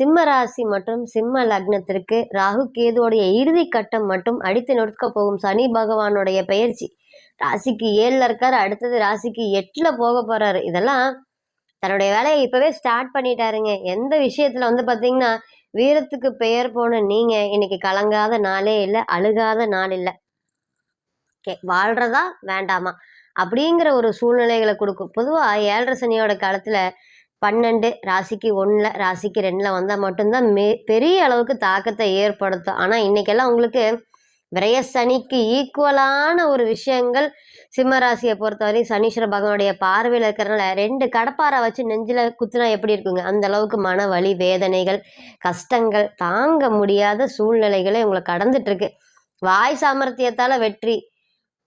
சிம்ம ராசி மற்றும் சிம்ம லக்னத்திற்கு ராகு கேதுவோடைய இறுதி கட்டம் மட்டும் அடித்து நொறுக்க போகும் சனி பகவானுடைய பயிற்சி ராசிக்கு ஏழில் இருக்காரு அடுத்தது ராசிக்கு எட்டில் போக போறாரு. இதெல்லாம் தன்னுடைய வேலையை இப்பவே ஸ்டார்ட் பண்ணிட்டாருங்க. எந்த விஷயத்துல வந்து பார்த்தீங்கன்னா வீரத்துக்கு பெயர் போன நீங்க இன்னைக்கு கலங்காத நாளே இல்லை அழுகாத நாள் இல்லை. கே வாழ்றதா வேண்டாமா? அப்படிங்கிற ஒரு சூழ்நிலைகளை கொடுக்கும். பொதுவாக ஏழரை சனியோட காலத்துல பன்னெண்டு ராசிக்கு ஒன்றில் ராசிக்கு ரெண்டில் வந்தால் மட்டும்தான் மே பெரிய அளவுக்கு தாக்கத்தை ஏற்படுத்தும். ஆனால் இன்னைக்கெல்லாம் உங்களுக்கு விரைய சனிக்கு ஈக்குவலான ஒரு விஷயங்கள் சிம்ம ராசியை பொறுத்தவரை சனீஸ்வர பகவானுடைய பார்வையில் இருக்கிறனால ரெண்டு கடப்பாரை வச்சு நெஞ்சில் குத்துனா எப்படி இருக்குங்க? அந்த அளவுக்கு மன வலி வேதனைகள் கஷ்டங்கள் தாங்க முடியாத சூழ்நிலைகளை உங்களை கடந்துட்டுருக்கு. வாய் சாமர்த்தியத்தால் வெற்றி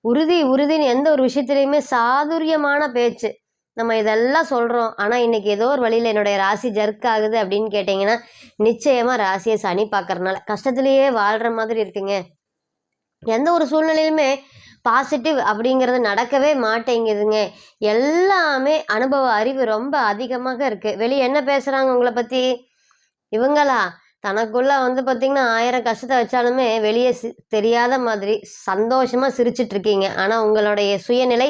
உறுதி உறுதின்னு எந்த ஒரு விஷயத்துலையுமே சாதுரியமான பேச்சு. நம்ம இதெல்லாம் சொல்கிறோம் ஆனால் இன்னைக்கு ஏதோ ஒரு வழியில் என்னுடைய ராசி ஜர்க் ஆகுது அப்படின்னு கேட்டிங்கன்னா நிச்சயமாக ராசியை சனி பார்க்கறதுனால கஷ்டத்துலேயே வாழ்கிற மாதிரி இருக்குங்க. எந்த ஒரு சூழ்நிலையிலுமே பாசிட்டிவ் அப்படிங்கிறது நடக்கவே மாட்டேங்குதுங்க. எல்லாமே அனுபவ அறிவு ரொம்ப அதிகமாக இருக்குது வெளியே என்ன பேசுகிறாங்க உங்களை பற்றி இவங்களா? தனக்குள்ள வந்து பார்த்திங்கன்னா ஆயிரம் கஷ்டத்தை வச்சாலுமே வெளியே சி தெரியாத மாதிரி சந்தோஷமாக சிரிச்சிட்ருக்கீங்க ஆனால் உங்களுடைய சுயநிலை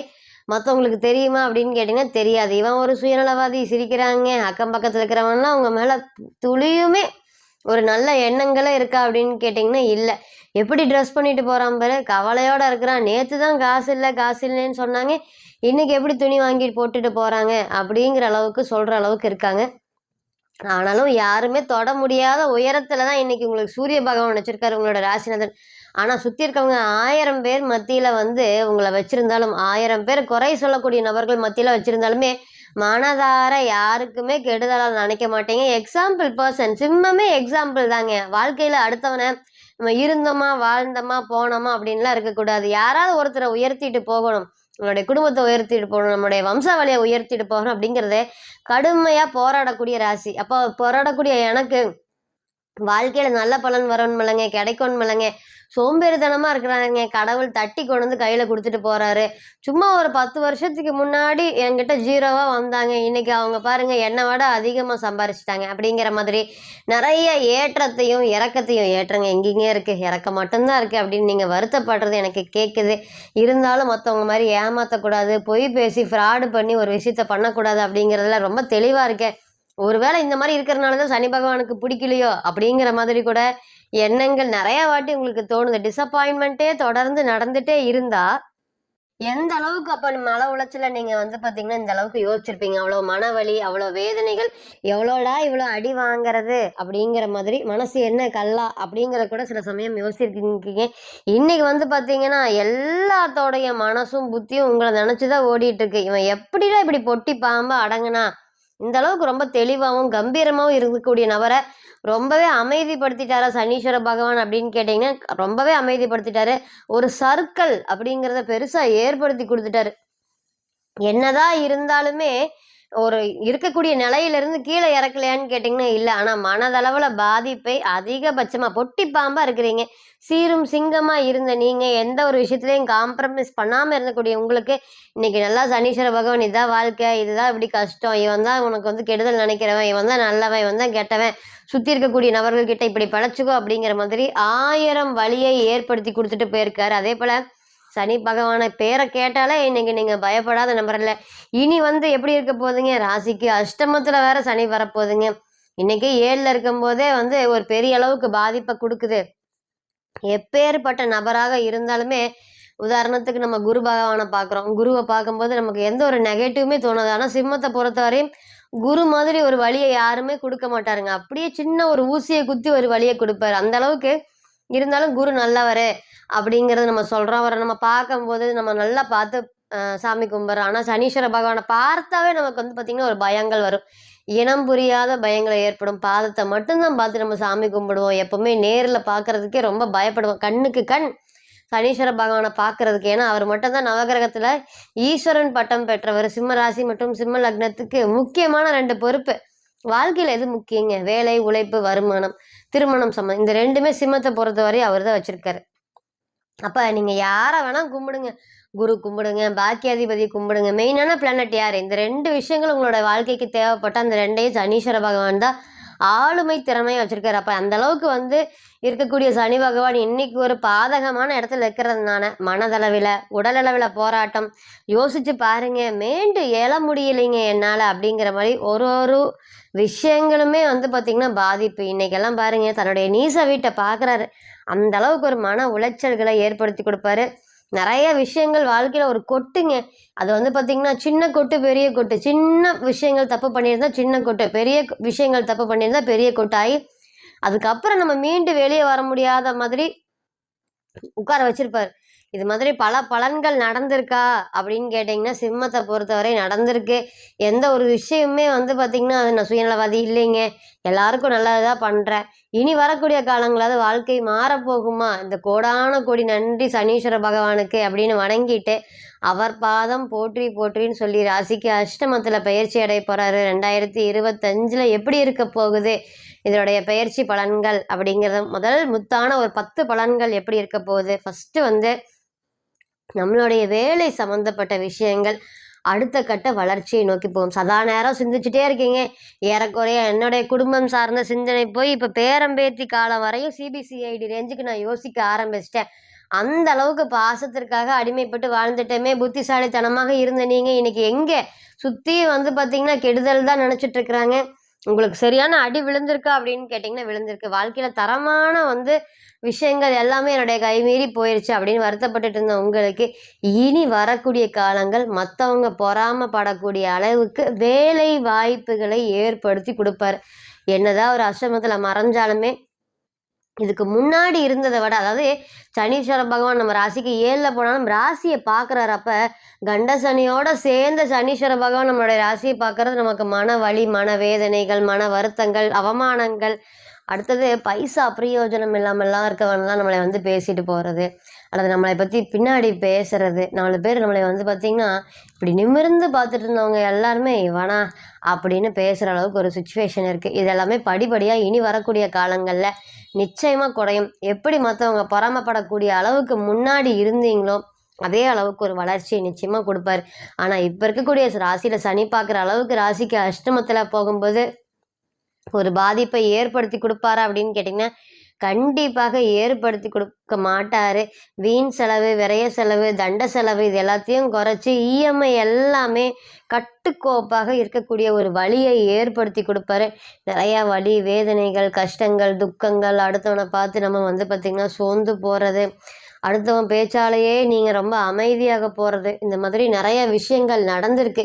மற்றவங்களுக்கு தெரியுமா அப்படின்னு கேட்டிங்கன்னா தெரியாது. இவன் ஒரு சுயநலவாதி சிரிக்கிறாங்க. அக்கம் பக்கத்தில் இருக்கிறவன்லாம் அவங்க மேலே துளியுமே ஒரு நல்ல எண்ணங்களே இருக்கா அப்படின்னு கேட்டிங்கன்னா இல்லை. எப்படி ட்ரெஸ் பண்ணிட்டு போகிறான் பாரு? கவலையோடு இருக்கிறான். நேற்று தான் காசு இல்லை காசு இல்லைன்னு சொன்னாங்க. இன்றைக்கி எப்படி துணி வாங்கிட்டு போட்டுட்டு போகிறாங்க அப்படிங்கிற அளவுக்கு சொல்கிற அளவுக்கு இருக்காங்க. ஆனாலும் யாருமே தொட முடியாத உயரத்தில் தான் இன்னைக்கு உங்களுக்கு சூரிய பகவான் வச்சுருக்காரு உங்களோட ராசிநாதன். ஆனால் சுற்றி இருக்கவங்க ஆயிரம் பேர் மத்தியில் வந்து உங்களை வச்சுருந்தாலும் ஆயிரம் பேர் குறை சொல்லக்கூடிய நபர்கள் மத்தியில் வச்சுருந்தாலுமே மனதார யாருக்குமே கெடுதலாக நினைக்க மாட்டேங்க. எக்ஸாம்பிள் பர்சன் சிம்மமே எக்ஸாம்பிள் தாங்க. வாழ்க்கையில் அடுத்தவனை நம்ம இருந்தோமா வாழ்ந்தோமா போனோமா அப்படின்லாம் இருக்கக்கூடாது. யாராவது ஒருத்தரை உயர்த்திட்டு போகணும். நம்மளுடைய குடும்பத்தை உயர்த்திட்டு போகணும். நம்மளுடைய வம்சாவளியை உயர்த்திட்டு போகணும் அப்படிங்கிறத கடுமையாக போராடக்கூடிய ராசி. அப்போ போராடக்கூடிய எனக்கு வாழ்க்கையில நல்ல பலன் வரணும் இல்லைங்க கிடைக்கணும் இல்லைங்க சோம்பேறித்தனமா இருக்கிறாங்க. கடவுள் தட்டி கொண்டு வந்து கையில கொடுத்துட்டு போறாரு. சும்மா ஒரு பத்து வருஷத்துக்கு முன்னாடி என்கிட்ட ஜீரோவா வந்தாங்க. இன்னைக்கு அவங்க பாருங்க என்னை விட அதிகமா சம்பாரிச்சிட்டாங்க. அப்படிங்கிற மாதிரி நிறைய ஏற்றத்தையும் இறக்கத்தையும் ஏற்றங்க. எங்கெங்கே இருக்கு. இறக்கம் மட்டும்தான் இருக்கு அப்படின்னு நீங்க வருத்தப்படுறது எனக்கு கேட்குது இருந்தாலும் மற்றவங்க மாதிரி ஏமாத்தக்கூடாது. பொய் பேசி ஃப்ராடு பண்ணி ஒரு விஷயத்த பண்ணக்கூடாது அப்படிங்கிறதுல ரொம்ப தெளிவா இருக்கேன். ஒருவேளை இந்த மாதிரி இருக்கிறனால தான் சனி பகவானுக்கு பிடிக்கலையோ அப்படிங்கிற மாதிரி கூட எண்ணங்கள் நிறைய வாட்டி உங்களுக்கு தோணுது. டிசப்பாயின்மெண்ட்டே தொடர்ந்து நடந்துட்டே இருந்தா எந்த அளவுக்கு அப்ப மன உளைச்சல நீங்க வந்து பாத்தீங்கன்னா இந்த அளவுக்கு யோசிச்சிருப்பீங்க? அவ்வளவு மனவலி அவ்வளவு வேதனைகள் எவ்வளோடா இவ்வளோ அடி வாங்குறது அப்படிங்கிற மாதிரி மனசு என்ன கல்லா அப்படிங்கிற கூட சில சமயம் யோசிச்சிருக்கீங்க. இன்னைக்கு வந்து பாத்தீங்கன்னா எல்லாத்தோடைய மனசும் புத்தியும் உங்களை நினைச்சுதான் ஓடிட்டு இருக்கு. இவன் எப்படிடா இப்படி பொட்டி பாம்பா அடங்குனா? இந்த அளவுக்கு ரொம்ப தெளிவாகவும் கம்பீரமாகவும் இருக்கக்கூடிய நபரை ரொம்பவே அமைதிப்படுத்திட்டாரா சனீஸ்வர பகவான் அப்படின்னு கேட்டிங்கன்னா ரொம்பவே அமைதிப்படுத்திட்டாரு. ஒரு சர்க்கிள் அப்படிங்கிறத பெருசாக ஏற்படுத்தி கொடுத்துட்டாரு. என்னதான் இருந்தாலுமே ஒரு இருக்கக்கூடிய நிலையிலிருந்து கீழே இறக்கலையான்னு கேட்டிங்கன்னா இல்லை. ஆனால் மனதளவில் பாதிப்பை அதிகபட்சமாக பொட்டி பாம்பாக இருக்கிறீங்க. சீரும் சிங்கமாக இருந்த நீங்கள் எந்த ஒரு விஷயத்துலையும் காம்ப்ரமைஸ் பண்ணாமல் இருந்தக்கூடிய உங்களுக்கு இன்னைக்கு நல்லா சனீஸ்வர பகவான் இதுதான் வாழ்க்கை. இதுதான் இப்படி கஷ்டம். இவன் தான் உனக்கு வந்து கெடுதல் நினைக்கிறவன். இவன் தான் நல்லவன். இவன் தான் கெட்டவன். சுற்றி இருக்கக்கூடிய நபர்கள்கிட்ட இப்படி பழச்சுக்கோ அப்படிங்கிற மாதிரி ஆயிரம் வழியை ஏற்படுத்தி கொடுத்துட்டு போயிருக்காரு. அதே போல் சனி பகவானை பேரை கேட்டாலே இன்னைக்கு நீங்கள் பயப்படாத நம்பரில் இனி வந்து எப்படி இருக்க போகுதுங்க ராசிக்கு அஷ்டமத்தில் வேற சனி வரப்போகுதுங்க இன்னைக்கு ஏழில் இருக்கும்போதே வந்து ஒரு பெரிய அளவுக்கு பாதிப்பை கொடுக்குது. எப்பேற்பட்ட நபராக இருந்தாலுமே உதாரணத்துக்கு நம்ம குரு பகவானை பார்க்குறோம். குருவை பார்க்கும்போது நமக்கு எந்த ஒரு நெகட்டிவுமே தோணாது. ஆனால் சிம்மத்தை பொறுத்தவரையும் குரு மாதிரி ஒரு வழியை யாருமே கொடுக்க மாட்டாருங்க. அப்படியே சின்ன ஒரு ஊசியை குத்தி ஒரு வழியை கொடுப்பாரு. அந்த அளவுக்கு இருந்தாலும் குரு நல்லவர் அப்படிங்கிறத நம்ம சொல்கிறோம் அவரை நம்ம பார்க்கும்போது நம்ம நல்லா பார்த்து சாமி கும்பிட்றோம். ஆனால் சனீஸ்வர பகவானை பார்த்தாவே நமக்கு வந்து பார்த்திங்கன்னா ஒரு பயங்கள் வரும். இனம் புரியாத பயங்களை ஏற்படும். பாதத்தை மட்டும்தான் பார்த்து நம்ம சாமி கும்பிடுவோம். எப்போவுமே நேரில் பார்க்கறதுக்கே ரொம்ப பயப்படுவோம். கண்ணுக்கு கண் சனீஸ்வர பகவானை பார்க்கறதுக்கு. ஏன்னா அவர் மட்டும்தான் நவகிரகத்தில் ஈஸ்வரன் பட்டம் பெற்றவர். சிம்ம ராசி மற்றும் சிம்ம லக்னத்துக்கு முக்கியமான ரெண்டு பொறுப்பு. வாழ்க்கையில் எது முக்கியங்க? வேலை உழைப்பு வருமானம். திருமணம் சம்மந்தம் இந்த ரெண்டுமே சிம்மத்தை பொறுத்தவரை அவர் தான் வச்சுருக்காரு. அப்போ நீங்கள் யாரை வேணால் கும்பிடுங்க. குரு கும்பிடுங்க பாக்கியாதிபதி கும்பிடுங்க. மெயினான பிளானட் யார்? இந்த ரெண்டு விஷயங்கள் உங்களோட வாழ்க்கைக்கு தேவைப்பட்ட அந்த ரெண்டையும் சனீஸ்வர பகவான் தான் ஆளுமை திறமையை வச்சுருக்காரு. அப்போ அந்த அளவுக்கு வந்து இருக்கக்கூடிய சனி பகவான் இன்னைக்கு ஒரு பாதகமான இடத்துல இருக்கிறதுனால மனதளவில் உடலளவில் போராட்டம் யோசிச்சு பாருங்க. மேண்டு எழ முடியலைங்க என்னால் அப்படிங்கிற மாதிரி ஒரு ஒரு விஷயங்களுமே வந்து பார்த்திங்கன்னா பாதிப்பு. இன்னைக்கெல்லாம் பாருங்க தன்னுடைய நீச வீட்டை பார்க்குறாரு அந்த அளவுக்கு ஒரு மன உளைச்சல்களை ஏற்படுத்தி கொடுப்பாரு. நிறைய விஷயங்கள் வாழ்க்கையில் ஒரு கொட்டுங்க. அது வந்து பார்த்திங்கன்னா சின்ன கொட்டு பெரிய கொட்டு. சின்ன விஷயங்கள் தப்பு பண்ணியிருந்தா சின்ன கொட்டு. பெரிய விஷயங்கள் தப்பு பண்ணியிருந்தா பெரிய கொட்டாயி. அதுக்கப்புறம் நம்ம மீண்டு வெளியே வர முடியாத மாதிரி உட்கார வச்சுருப்பார். இது மாதிரி பல பலன்கள் நடந்திருக்கா? அப்படின்னு கேட்டிங்கன்னா சிம்மத்தை பொறுத்தவரை நடந்திருக்கு. எந்த ஒரு விஷயமுமே வந்து பார்த்திங்கன்னா அது நான் சுயநலவாதி இல்லைங்க. எல்லாருக்கும் நல்லதாக பண்ணுறேன் இனி வரக்கூடிய காலங்களாவது வாழ்க்கை மாறப்போகுமா? இந்த கோடான கோடி நன்றி சனீஸ்வர பகவானுக்கு அப்படின்னு வணங்கிட்டு அவர் பாதம் போற்றி போற்றின்னு சொல்லி ராசிக்கு அஷ்டமத்தில் பயிற்சி அடைய போகிறாரு ரெண்டாயிரத்தி இருபத்தஞ்சில் எப்படி இருக்க போகுது? இதனுடைய பயிற்சி பலன்கள் அப்படிங்கிறது முதல் முத்தான ஒரு பத்து பலன்கள் எப்படி இருக்க போகுது? ஃபஸ்ட்டு வந்து நம்மளுடைய வேலை சம்மந்தப்பட்ட விஷயங்கள் அடுத்த கட்ட வளர்ச்சியை நோக்கி போகும். சதா நேரம் சிந்திச்சுட்டே இருக்கீங்க. ஏறக்குறைய என்னுடைய குடும்பம் சார்ந்த சிந்தனை போய் இப்போ பேரம்பேத்தி காலம் வரையும் சிபிசிஐடி ரேஞ்சுக்கு நான் யோசிக்க ஆரம்பிச்சிட்டேன். அந்த அளவுக்கு பாசத்திற்காக அடிமைப்பட்டு வாழ்ந்துட்டோமே. புத்திசாலித்தனமாக இருந்த நீங்கள் இன்னைக்கு எங்கே? சுற்றி வந்து பார்த்தீங்கன்னா கெடுதல் தான் நினச்சிட்டு இருக்கிறாங்க. உங்களுக்கு சரியான அடி விழுந்திருக்கா அப்படின்னு கேட்டிங்கன்னா விழுந்திருக்கு. வாழ்க்கையில் தரமான வந்து விஷயங்கள் எல்லாமே என்னுடைய கைமீறி போயிடுச்சு அப்படின்னு வருத்தப்பட்டுட்டு இருந்த உங்களுக்கு இனி வரக்கூடிய காலங்கள் மற்றவங்க பொறாமப்படக்கூடிய அளவுக்கு வேலை வாய்ப்புகளை ஏற்படுத்தி கொடுப்பார். என்னதான் ஒரு அஷ்டமத்தில் மறைஞ்சாலுமே இதுக்கு முன்னாடி இருந்ததை விட அதாவது சனீஸ்வர பகவான் நம்ம ராசிக்கு ஏழில் போனாலும் ராசியை பார்க்குறாரப்ப கண்ட சனியோட சேர்ந்த சனீஸ்வர பகவான் நம்மளுடைய ராசியை பார்க்கறது நமக்கு மன வலி மன வேதனைகள் மன வருத்தங்கள் அவமானங்கள் அடுத்தது பைசா பிரயோஜனம் இல்லாமல்லாம் இருக்கவன்லாம் நம்மளை வந்து பேசிட்டு போகிறது அல்லது நம்மளை பற்றி பின்னாடி பேசுறது. நாலு பேர் நம்மளை வந்து பார்த்திங்கன்னா இப்படி நிமிர்ந்து பார்த்துட்டு இருந்தவங்க எல்லாருமே இவனா அப்படின்னு பேசுகிற அளவுக்கு ஒரு சுச்சுவேஷன் இருக்குது இது எல்லாமே படிப்படியாக இனி வரக்கூடிய காலங்களில் நிச்சயமாக குறையும். எப்படி மற்றவங்க பொறாமப்படக்கூடிய அளவுக்கு முன்னாடி இருந்தீங்களோ அதே அளவுக்கு ஒரு வளர்ச்சியை நிச்சயமாக கொடுப்பாரு. ஆனால் இப்போ இருக்கக்கூடிய ராசியில் சனி பார்க்குற அளவுக்கு ராசிக்கு அஷ்டமத்தில் போகும்போது ஒரு பாதிப்பை ஏற்படுத்தி கொடுப்பாரா அப்படின்னு கேட்டிங்கன்னா கண்டிப்பாக ஏற்படுத்தி கொடுக்க மாட்டார். வீண் செலவு விரைய செலவு தண்ட செலவு இது எல்லாத்தையும் குறைச்சி இஎம்ஐ எல்லாமே கட்டுக்கோப்பாக இருக்கக்கூடிய ஒரு வழியை ஏற்படுத்தி கொடுப்பாரு. நிறையா வழி வேதனைகள் கஷ்டங்கள் துக்கங்கள் அடுத்தவனை பார்த்து நம்ம வந்து பார்த்திங்கன்னா சோர்ந்து போகிறது அடுத்தவன் பேச்சாலேயே நீங்கள் ரொம்ப அமைதியாக போகிறது இந்த மாதிரி நிறைய விஷயங்கள் நடந்திருக்கு.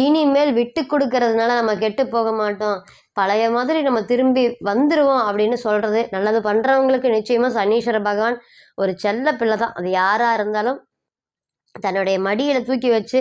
இனிமேல் விட்டு கொடுக்கறதுனால நம்ம கெட்டு போக மாட்டோம். பழைய மாதிரி நம்ம திரும்பி வந்துடுவோம் அப்படின்னு சொல்கிறது நல்லது. பண்ணுறவங்களுக்கு நிச்சயமாக சனீஸ்வர பகவான் ஒரு செல்ல பிள்ளை தான். அது யாராக இருந்தாலும் தன்னுடைய மடியில் தூக்கி வச்சு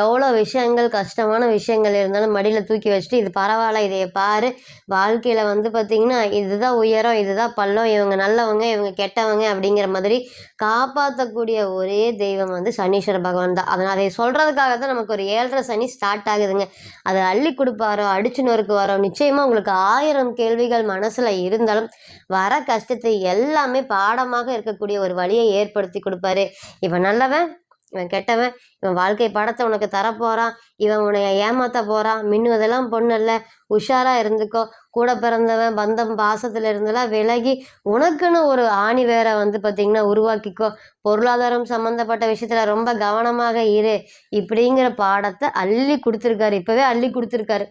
எவ்வளோ விஷயங்கள் கஷ்டமான விஷயங்கள் இருந்தாலும் மடியில் தூக்கி வச்சுட்டு இது பரவாயில்ல இதை பாரு. வாழ்க்கையில் வந்து பார்த்திங்கன்னா இதுதான் உயரம் இதுதான் பள்ளம். இவங்க நல்லவங்க இவங்க கெட்டவங்க அப்படிங்கிற மாதிரி காப்பாற்றக்கூடிய ஒரே தெய்வம் வந்து சனீஸ்வர பகவான் தான். அதனால் அதை சொல்கிறதுக்காக தான் நமக்கு ஒரு ஏழரை சனி ஸ்டார்ட் ஆகுதுங்க. அதை அள்ளி கொடுப்பாரோ அடிச்சு நொறுக்கு வரோ நிச்சயமாக உங்களுக்கு ஆயிரம் கேள்விகள் மனசில் இருந்தாலும் வர கஷ்டத்தை எல்லாமே பாடமாக இருக்கக்கூடிய ஒரு வழியை ஏற்படுத்தி கொடுப்பாரு. இவன் நல்லவன் இவன் கெட்டவன் இவன் வாழ்க்கை படத்தை உனக்கு தரப்போகிறான் இவன் உன்னை ஏமாத்த போகிறான் மின்னுவதெல்லாம் பொண்ணு இல்லை உஷாராக இருந்துக்கோ. கூட பிறந்தவன் பந்தம் பாசத்தில் இருந்தெல்லாம் விலகி உனக்குன்னு ஒரு ஆணி வேற வந்து பார்த்தீங்கன்னா உருவாக்கிக்கோ. பொருளாதாரம் சம்மந்தப்பட்ட விஷயத்தில் ரொம்ப கவனமாக இரு. இப்படிங்கிற பாடத்தை அள்ளி கொடுத்துருக்காரு. இப்போவே அள்ளி கொடுத்துருக்காரு.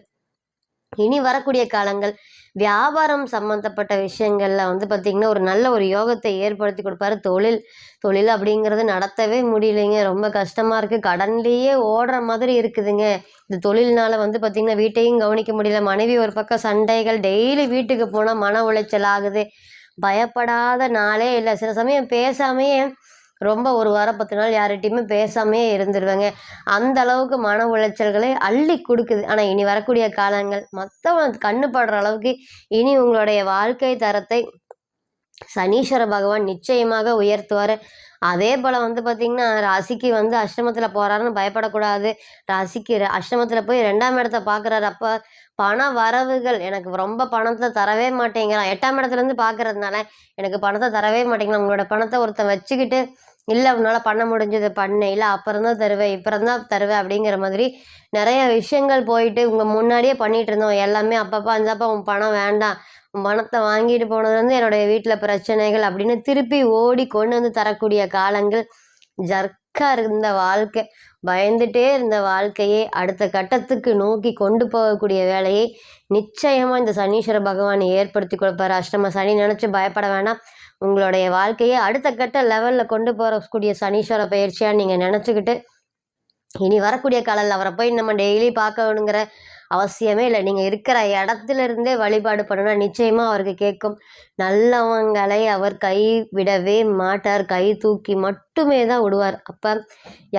இனி வரக்கூடிய காலங்கள் வியாபாரம் சம்மந்தப்பட்ட விஷயங்களில் வந்து பார்த்திங்கன்னா ஒரு நல்ல ஒரு யோகத்தை ஏற்படுத்தி கொடுப்பாரு. தொழில் தொழில் அப்படிங்கிறது நடத்தவே முடியலைங்க. ரொம்ப கஷ்டமாக இருக்குது கடன்லேயே ஓடுற மாதிரி இருக்குதுங்க. இந்த தொழில்னால் வந்து பார்த்திங்கன்னா வீட்டையும் கவனிக்க முடியல. மனைவி ஒரு பக்கம் சண்டைகள் டெய்லி வீட்டுக்கு போனால் மன உளைச்சல் ஆகுது. பயப்படாத நாளே இல்லை. சில சமயம் பேசாமையே ரொம்ப ஒரு வாரம் பத்து நாள் யார்கிட்டையுமே பேசாமே இருந்துருவேங்க. அந்த அளவுக்கு மன உளைச்சல்களை அள்ளி கொடுக்குது. ஆனால் இனி வரக்கூடிய காலங்கள் மற்றவங்க கண்ணு படுற அளவுக்கு இனி உங்களுடைய வாழ்க்கை தரத்தை சனீஸ்வர பகவான் நிச்சயமாக உயர்த்துவார். அதே போல் வந்து பார்த்திங்கன்னா ராசிக்கு வந்து அஷ்டமத்தில் போகிறாருன்னு பயப்படக்கூடாது. ராசிக்கு அஷ்டமத்தில் போய் ரெண்டாம் இடத்த பார்க்குறாரு அப்போ பண வரவுகள் எனக்கு ரொம்ப பணத்தை தரவே மாட்டேங்கிறான். எட்டாம் இடத்துலேருந்து பார்க்கறதுனால எனக்கு பணத்தை தரவே மாட்டேங்கிறான். உங்களோட பணத்தை ஒருத்தன் வச்சுக்கிட்டு இல்லை உன்னால் பண்ண முடிஞ்சது பண்ணு. இல்லை அப்புறம் தான் தருவேன் இப்புறம் தான் தருவேன் அப்படிங்கிற மாதிரி நிறைய விஷயங்கள் போயிட்டு உங்கள் முன்னாடியே பண்ணிகிட்டு இருந்தோம் எல்லாமே அப்பப்போ அந்தாப்பா உன் பணம் வேண்டாம். பணத்தை வாங்கிட்டு போனது வந்து என்னுடைய வீட்டில் பிரச்சனைகள் அப்படின்னு திருப்பி ஓடி கொண்டு வந்து தரக்கூடிய காலங்கள் ஜர்க்காக இருந்த வாழ்க்கை. பயந்துட்டே இருந்த வாழ்க்கையை அடுத்த கட்டத்துக்கு நோக்கி கொண்டு போகக்கூடிய வேலையை நிச்சயமாக இந்த சனீஸ்வர பகவான் ஏற்படுத்தி கொடுப்பார். அஷ்டம சனி நினச்சி பயப்பட வேணாம். உங்களுடைய வாழ்க்கையை அடுத்த கட்ட லெவலில் கொண்டு போகக்கூடிய சனீஸ்வர பயிற்சியாக நீங்கள் நினச்சிக்கிட்டு இனி வரக்கூடிய காலத்தில் அவரை போய் நம்ம டெய்லி பார்க்கணுங்கிற அவசியமே இல்லை. நீங்கள் இருக்கிற இடத்துல இருந்தே வழிபாடு பண்ணுனா நிச்சயமாக அவருக்கு கேட்கும். நல்லவங்களை அவர் கை விடவே மாட்டார். கை தூக்கி மட்டுமே தான் விடுவார். அப்போ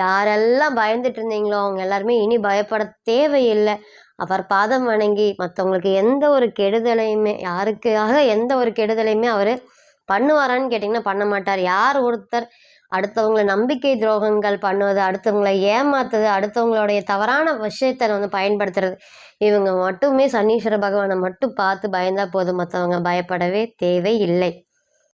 யாரெல்லாம் பயந்துட்டு இருந்தீங்களோ அவங்க எல்லாருமே இனி பயப்பட தேவையில்லை. அவர் பாதம் வணங்கி மற்றவங்களுக்கு எந்த ஒரு கெடுதலையுமே யாருக்காக எந்த ஒரு கெடுதலையுமே அவர் பண்ணுவாரான்னு கேட்டிங்கன்னா பண்ண மாட்டார். யார் ஒருத்தர் அடுத்தவங்களை நம்பிக்கை துரோகங்கள் பண்ணுவது அடுத்தவங்களை ஏமாத்துறது அடுத்தவங்களுடைய தவறான விஷயத்தை வந்து பயன்படுத்துறது. இவங்க மட்டுமே சனீஸ்வர பகவானை மட்டும் பார்த்து பயந்தால் போதும் மற்றவங்க பயப்படவே தேவை இல்லை